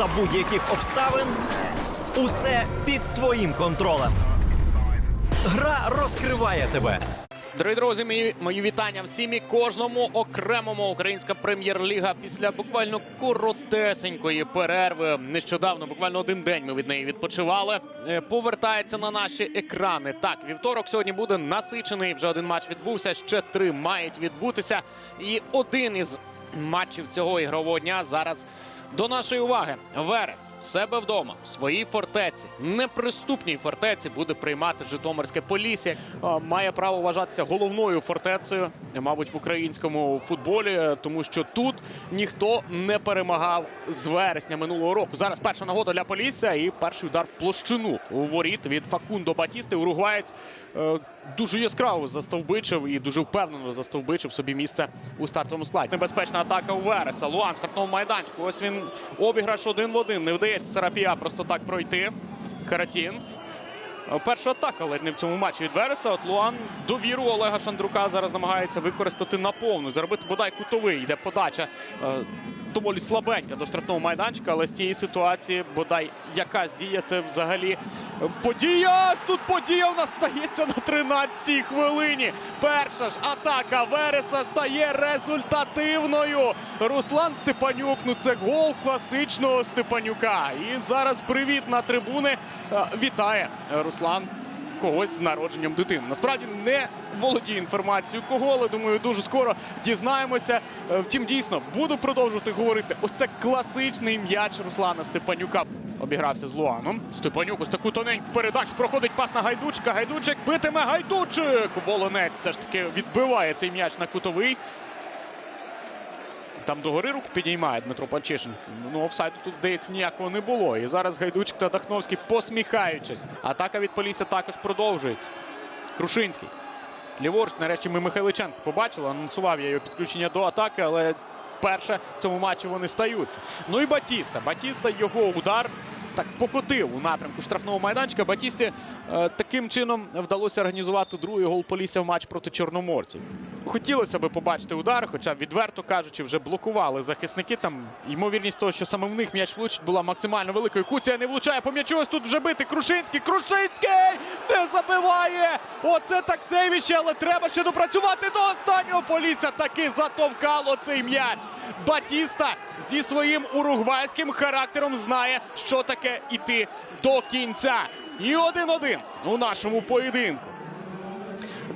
за будь-яких обставин. Усе під твоїм контролем. Гра розкриває тебе. Дорогі друзі, мої, мої вітання всім і кожному окремому українська прем'єр-ліга після буквально коротесенької перерви. Нещодавно, буквально один день ми від неї відпочивали. е, Повертається на наші екрани. Так, вівторок сьогодні буде насичений. Вже один матч відбувся. Ще три мають відбутися. І один із матчів цього ігрового дня зараз. До нашої уваги Верес в себе вдома в своїй фортеці, неприступній фортеці, буде приймати Житомирське Полісся. Має право вважатися головною фортецею, мабуть, в українському футболі, тому що тут ніхто не перемагав з вересня минулого року. Зараз перша нагода для Полісся і перший удар в площину у воріт від Факундо Батісти. Уругваєць е, дуже яскраво застовбичив і дуже впевнено застовбичив собі місце у стартовому складі. Небезпечна атака у Вереса. Луан штрафному майданчику. Ось він обіграш один в один. Не вдається Сарапія просто так пройти. Каратін. Перша атака ледь не в цьому матчі від Вереса. От Луан довіру Олега Шандрука зараз намагається використати наповну. Заробити бодай кутовий. Йде подача е, доволі слабенька до штрафного майданчика, але з цієї ситуації бодай якась дія. Це взагалі е, подія. Тут подія у нас стається на 13-й хвилині. Перша ж атака Вереса стає результативною. Руслан Степанюк. Ну це гол класичного Степанюка. І зараз привіт на трибуни. Е, Вітає Руслан когось з народженням дитини. Насправді не володію інформацією кого, але думаю, дуже скоро дізнаємося. Е, Втім, дійсно, буду продовжувати говорити. Ось це класичний м'яч Руслана Степанюка. Обігрався з Луаном. Степанюк ось таку тоненьку передачу проходить пас на Гайдучка. Гайдучик битиме Гайдучик. Волонець все ж таки відбиває цей м'яч на кутовий. Там догори руку підіймає Дмитро Панчишин. Ну, офсайду тут, здається, ніякого не було. І зараз Гайдучик та Дахновський посміхаючись. Атака від Полісся також продовжується. Крушинський. Ліворуч, нарешті, ми Михайличенко побачили. Анонсував я його підключення до атаки, але вперше в цьому матчі вони стаються. Ну і Батіста. Батіста його удар так покотив у напрямку штрафного майданчика. Батісті е, таким чином вдалося організувати другий гол Полісся в матч проти чорноморців. Хотілося би побачити удар, хоча відверто кажучи, вже блокували захисники. Там ймовірність того, що саме в них м'яч влучить, була максимально великою. Куція не влучає по м'ячу. Ось тут вже бити. Крушинський. Крушинський не забиває. Оце так сейвіще, але треба ще допрацювати до останнього. Полісся таки затовкало цей м'яч. Батіста зі своїм уругвайським характером знає, що таке іти до кінця. І один-один у нашому поєдинку.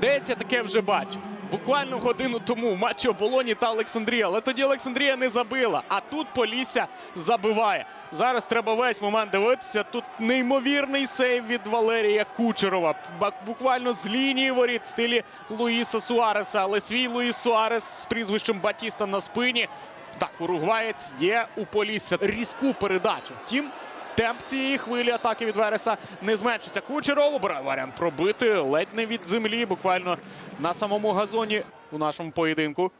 Десь я таке вже бачив. Буквально годину тому в матчі Оболоні та Олександрія. Але тоді Олександрія не забила. А тут Полісся забиває. Зараз треба весь момент дивитися. Тут неймовірний сейв від Валерія Кучерова. Буквально з лінії воріт в стилі Луїса Суареса. Але свій Луїс Суарес з прізвищем Батіста на спині. Так, уругваєць є у Полісся. Різку передачу. Втім, Темп цієї хвилі атаки від Вереса не зменшиться. Кучеров обирає варіант пробити ледь не від землі, буквально на самому газоні у нашому поєдинку.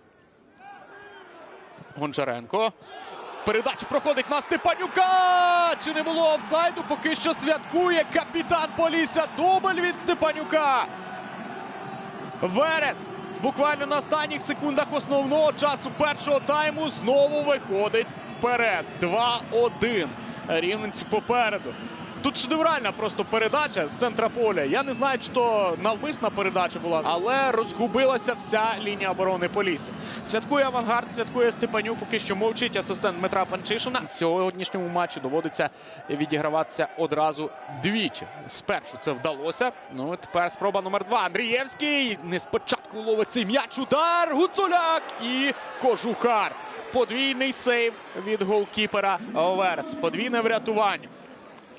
Гончаренко. Передача проходить на Степанюка. Чи не було офсайду? Поки що святкує капітан Полісся. Дубль від Степанюка. Верес буквально на останніх секундах основного часу першого тайму знову виходить вперед. 2-1. Рівненці попереду. Тут шедевральна просто передача з центра поля. Я не знаю, чи то навмисна передача була, але розгубилася вся лінія оборони Полісся. Святкує авангард, святкує Степанюк. Поки що мовчить асистент Дмитра Панчишина. В сьогоднішньому матчі доводиться відіграватися одразу двічі. Спершу це вдалося. Ну тепер спроба номер два. Андрієвський не спочатку ловить цей м'яч. Удар. Гуцуляк і Кожухар. Подвійний сейв від голкіпера Верес. Подвійне врятування.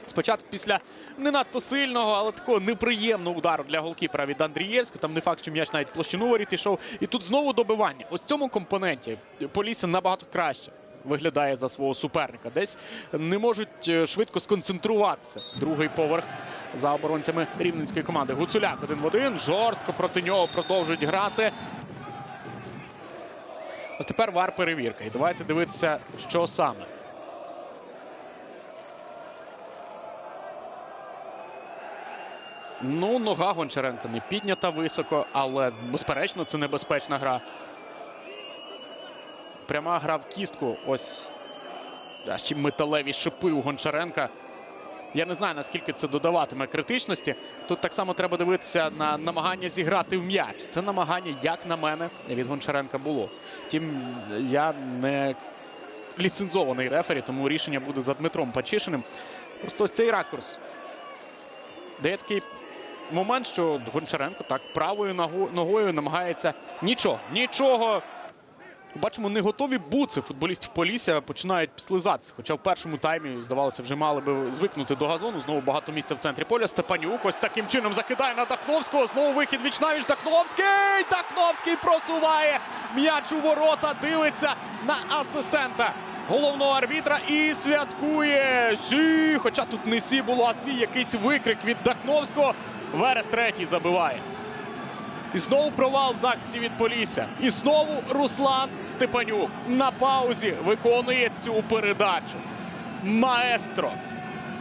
Спочатку після не надто сильного, але такого неприємного удару для голкіпера від Андрієвського. Там не факт, що м'яч навіть площину воріт йшов. І тут знову добивання. Ось в цьому компоненті Полісся набагато краще виглядає за свого суперника. Десь не можуть е, швидко сконцентруватися. Другий поверх за оборонцями рівненської команди. Гуцуляк один в один. Жорстко проти нього продовжують грати. Ось тепер вар перевірка. І давайте дивитися, що саме. Ну, нога Гончаренка не піднята високо, але безперечно, це небезпечна гра. Пряма гра в кістку. Ось а ще металеві шипи у Гончаренка. Я не знаю, наскільки це додаватиме критичності. Тут так само треба дивитися на намагання зіграти в м'яч. Це намагання, як на мене, від Гончаренка було. Втім, я не ліцензований рефері, тому рішення буде за Дмитром Пачишиним. Просто ось цей ракурс. Дає такий момент, що Гончаренко так правою ногою намагається нічого, нічого. Бачимо, не готові буци футболістів Полісся починають слизатися. Хоча в першому таймі, здавалося, вже мали би звикнути до газону. Знову багато місця в центрі поля. Степанюк ось таким чином закидає на Дахновського. Знову вихід вічнавіч. Дахновський! Дахновський просуває м'яч у ворота. Дивиться на асистента головного арбітра і святкує. Сі! Хоча тут не сі було, а свій якийсь викрик від Дахновського. Верес третій забиває. І знову провал в захисті від Полісся. І знову Руслан Степанюк на паузі виконує цю передачу. Маестро.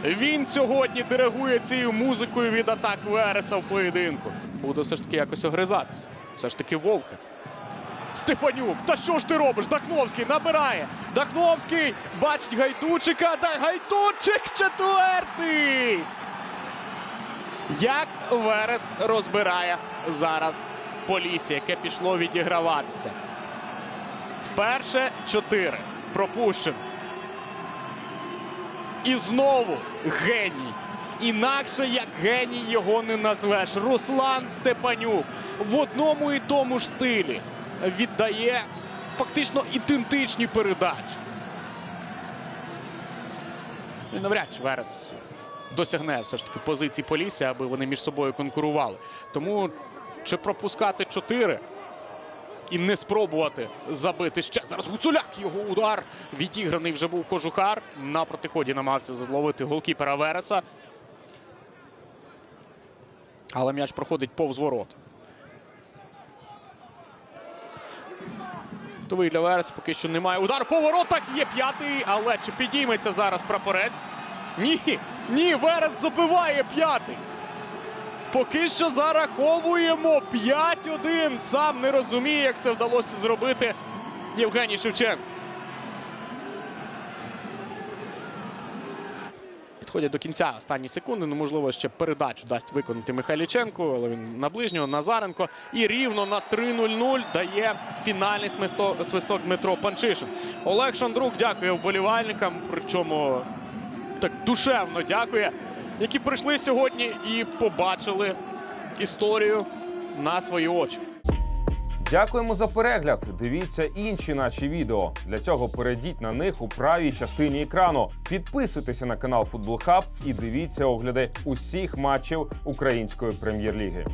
Він сьогодні диригує цією музикою від атак Вереса в поєдинку. Буде все ж таки якось огризатися. Все ж таки вовка. Степанюк, та що ж ти робиш? Дахновський набирає. Дахновський бачить гайдучика. Та гайдучик четвертий. Як Верес розбирає зараз Полісся, яке пішло відіграватися. Вперше чотири. Пропущено. І знову геній. Інакше як геній його не назвеш. Руслан Степанюк в одному і тому ж стилі віддає фактично ідентичні передачі. І навряд чи Верес досягне все ж таки позиції Полісся, аби вони між собою конкурували. Тому чи пропускати чотири і не спробувати забити ще зараз Гуцуляк. Його удар відіграний вже був кожухар. На протиході намагався зловити голкіпера Вереса. Але м'яч проходить повз ворот. Готовий для Вереса поки що немає. Удар по воротах є п'ятий, але чи підійметься зараз прапорець? Ні, ні, Верес забиває п'ятий. Поки що зараховуємо 5-1. Сам не розуміє, як це вдалося зробити Євгеній Шевченко. Підходять до кінця останні секунди. Ну, можливо, ще передачу дасть виконати Михайліченко, але він на ближнього Назаренко. І рівно на 3-0-0 дає фінальний свисток, Дмитро Панчишин. Олег Шандрук дякує вболівальникам. Причому так душевно дякує, які прийшли сьогодні і побачили історію на свої очі. Дякуємо за перегляд. Дивіться інші наші відео. Для цього перейдіть на них у правій частині екрану. Підписуйтеся на канал Футбол Хаб і дивіться огляди усіх матчів української прем'єр-ліги.